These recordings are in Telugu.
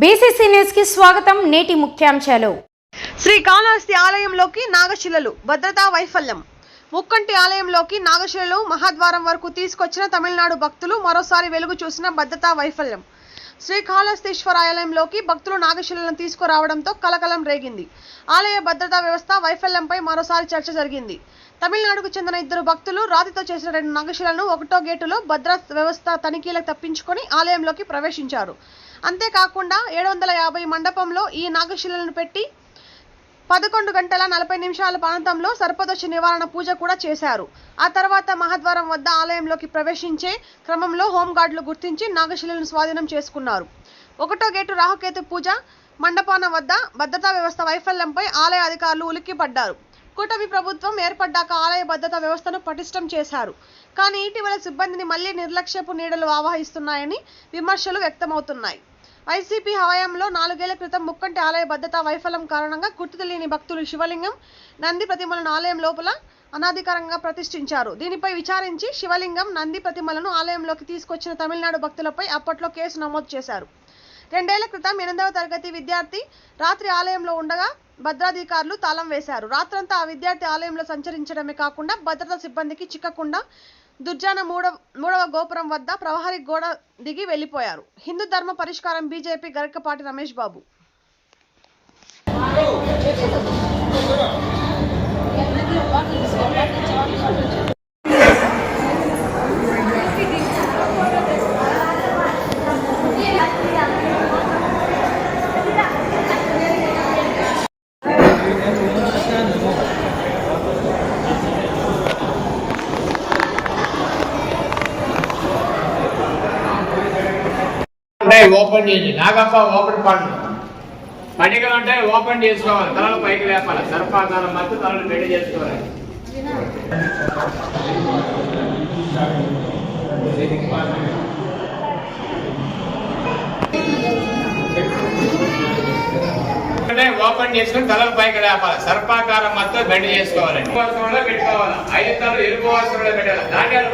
బీసీసీ న్యూస్కి స్వాగతం నేటి ముఖ్యాంశాలు. శ్రీ కాళహస్తి ఆలయంలోకి నాగశిలలు భద్రతా వైఫల్యం. ముక్కంటి ఆలయంలోకి నాగశిలలు మహాద్వారం వరకు తీసుకొచ్చిన తమిళనాడు భక్తులు మరోసారి వెలుగు చూసిన భద్రతా వైఫల్యం. శ్రీకాళహస్తీశ్వర ఆలయంలోకి భక్తులు నాగశిలను తీసుకురావడంతో కలకలం రేగింది. ఆలయ భద్రతా వ్యవస్థ వైఫల్యంపై మరోసారి చర్చ జరిగింది. తమిళనాడుకు చెందిన ఇద్దరు భక్తులు రాతితో చేసిన రెండు నాగశిలను ఒకటో గేటులో భద్రతా వ్యవస్థ తనిఖీలకు తప్పించుకొని ఆలయంలోకి ప్రవేశించారు. అంతేకాకుండా ఏడు వందల యాభై మండపంలో ఈ నాగశిలను పెట్టి పదకొండు గంటల నలభై నిమిషాల ప్రాంతంలో సర్పదోష నివారణ పూజ కూడా చేశారు. ఆ తర్వాత మహాద్వారం వద్ద ఆలయంలోకి ప్రవేశించే క్రమంలో హోంగార్డులు గుర్తించి నాగశిలను స్వాధీనం చేసుకున్నారు. ఒకటో గేటు రాహుకేతు పూజ మండపాన వద్ద భద్రతా వ్యవస్థ వైఫల్యంపై ఆలయ అధికారులు ఉలిక్కిపడ్డారు. కూటమి ప్రభుత్వం ఏర్పడ్డాక ఆలయ భద్రతా వ్యవస్థను పటిష్టం చేశారు. కానీ ఇటీవల సిబ్బందిని మళ్ళీ నిర్లక్ష్యపు నీడలు ఆవహిస్తున్నాయని విమర్శలు వ్యక్తమవుతున్నాయి. వైసీపీ హయాంలో నాలుగేళ్ళ క్రితం ముక్కంటి ఆలయ భద్రతా వైఫల్యం కారణంగా గుర్తు తెలియని భక్తులు శివలింగం నంది ప్రతిమలను ఆలయం లోపల అనాధికారంగా ప్రతిష్ఠించారు. దీనిపై విచారించి శివలింగం నంది ప్రతిమలను ఆలయంలోకి తీసుకొచ్చిన తమిళనాడు భక్తులపై అప్పట్లో కేసు నమోదు చేశారు. రెండేళ్ళ క్రితం ఎనిమిదవ తరగతి విద్యార్థి రాత్రి ఆలయంలో ఉండగా భద్రాధికారులు తాళం వేశారు. రాత్రంతా ఆ విద్యార్థి ఆలయంలో సంచరించడమే కాకుండా భద్రతా సిబ్బందికి చిక్కకుండా దుర్జాన మూడవ మూడవ గోపురం వద్ద ప్రహరీ గోడ దిగి వెళ్ళిపోయారు హిందూ ధర్మ పరిష్కారం బీజేపీ గరికపాటి రమేష్ బాబు. ఉంటాయి ఓపెన్ చేసి నాగప్ప ఓపెన్ పండు పడికలు ఉంటాయి ఓపెన్ చేసుకోవాలి. తలలు పైకి లేపాలి. సర్పాకారం మధ్య తలలు పెళ్ళి చేసుకోవాలి. ఓపెన్ చేసుకుని తలలు పైకి లేపాలి. సర్పాకారం మధ్య బెండ్ చేసుకోవాలి. వస్త్రంలో పెట్టుకోవాలి ఐదు తలలు ఎరుపు పెట్టాలి. ధాన్యాలు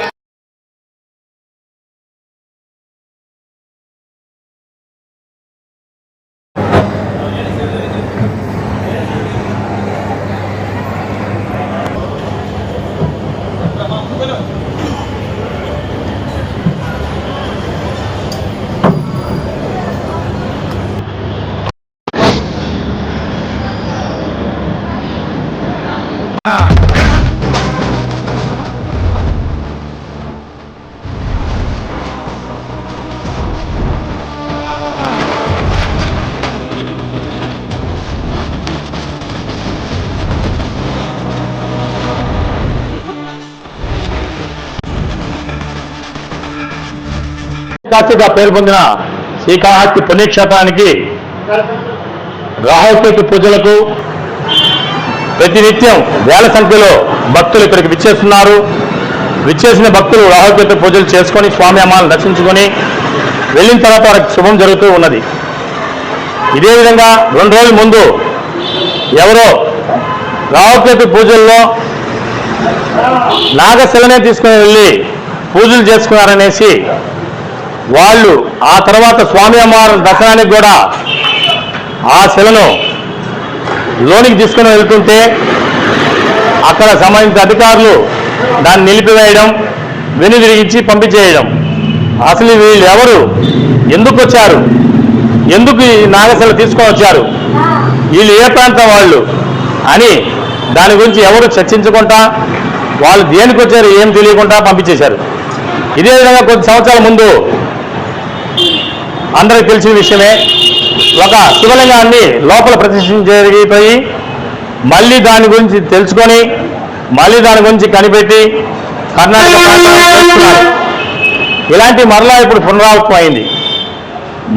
కాశీగా పేరు పొందిన శ్రీకాళహస్తి పుణ్యక్షేత్రానికి రాహుకేతు పూజలకు ప్రతినిత్యం వేల సంఖ్యలో భక్తులు ఇక్కడికి విచ్చేస్తున్నారు. విచ్చేసిన భక్తులు రాహుకేతు పూజలు చేసుకొని స్వామి అమ్మాలను దర్శించుకొని వెళ్ళిన తర్వాత వారికి శుభం జరుగుతూ ఉన్నది. ఇదే విధంగా రెండు రోజుల ముందు ఎవరో రాహుకేతు పూజల్లో నాగశిలనే తీసుకుని వెళ్ళి పూజలు చేసుకున్నారనేసి వాళ్ళు ఆ తర్వాత స్వామి అమ్మవారి దర్శనానికి కూడా ఆ శిలను లోనికి తీసుకుని వెళ్తుంటే అక్కడ సంబంధించిన అధికారులు దాన్ని నిలిపివేయడం వెనుదిరిగించి పంపించేయడం. అసలు వీళ్ళు ఎవరు? ఎందుకు వచ్చారు? ఎందుకు ఈ నాగశిల తీసుకొని వచ్చారు? వీళ్ళు ఏ ప్రాంతం వాళ్ళు? అని దాని గురించి ఎవరు చర్చించకుండా వాళ్ళు దేనికి వచ్చారు ఏం తెలియకుండా పంపించేశారు. ఇదే విధంగా కొద్ది సంవత్సరాల ముందు అందరికి తెలిసిన విషయమే. ఒక శివలింగాన్ని లోపల ప్రతిష్ఠించ జరిగిపోయి మళ్ళీ దాని గురించి తెలుసుకొని మళ్ళీ దాని గురించి కనిపెట్టి కర్ణాటక ఇలాంటి మరలా ఇప్పుడు పునరావృతం అయింది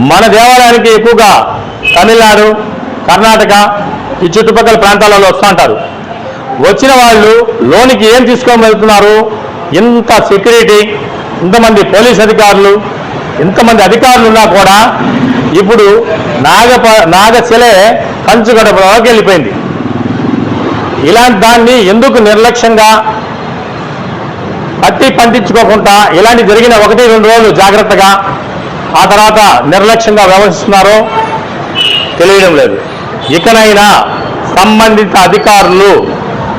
మన దేవాలయానికి ఎక్కువగా తమిళనాడు కర్ణాటక ఈ చుట్టుపక్కల ప్రాంతాలలో వస్తుంటారు వచ్చిన వాళ్ళు లోనికి ఏం తీసుకొని వెళ్తున్నారు? ఇంత సెక్యూరిటీ ఇంతమంది పోలీస్ అధికారులు ఇంతమంది అధికారులు ఉన్నా కూడా ఇప్పుడు నాగ నాగశిలే కంచు వెళ్ళిపోయింది ఇలాంటి దాన్ని ఎందుకు నిర్లక్ష్యంగా పట్టి పండించుకోకుండా ఇలాంటి జరిగిన ఒకటి రెండు రోజులు జాగ్రత్తగా ఆ తర్వాత నిర్లక్ష్యంగా వ్యవహరిస్తున్నారో తెలియడం లేదు. ఇకనైనా సంబంధిత అధికారులు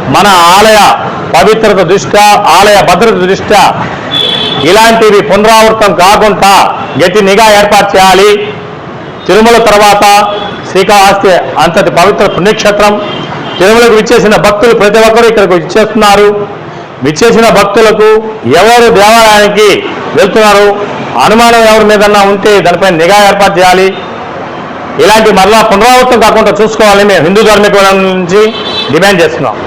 మన ఆలయ పవిత్రత దృష్ట్యా ఆలయ భద్రత దృష్ట్యా ఇలాంటివి పునరావృతం కాకుండా గట్టి నిఘా ఏర్పాటు చేయాలి. తిరుమల తర్వాత శ్రీకాళహస్తి అంతటి పవిత్ర పుణ్యక్షేత్రం. తిరుమలకు విచ్చేసిన భక్తులు ప్రతి ఒక్కరూ ఇక్కడికి విచ్చేస్తున్నారు. విచ్చేసిన భక్తులకు ఎవరు దేవాలయానికి వెళ్తున్నారు? అనుమానం ఎవరి మీదన్నా ఉంటే దానిపై నిఘా ఏర్పాటు చేయాలి. ఇలాంటి మరలా పునరావృతం కాకుండా చూసుకోవాలని మేము హిందూ ధార్మిక నుంచి డిమాండ్ చేస్తున్నాం.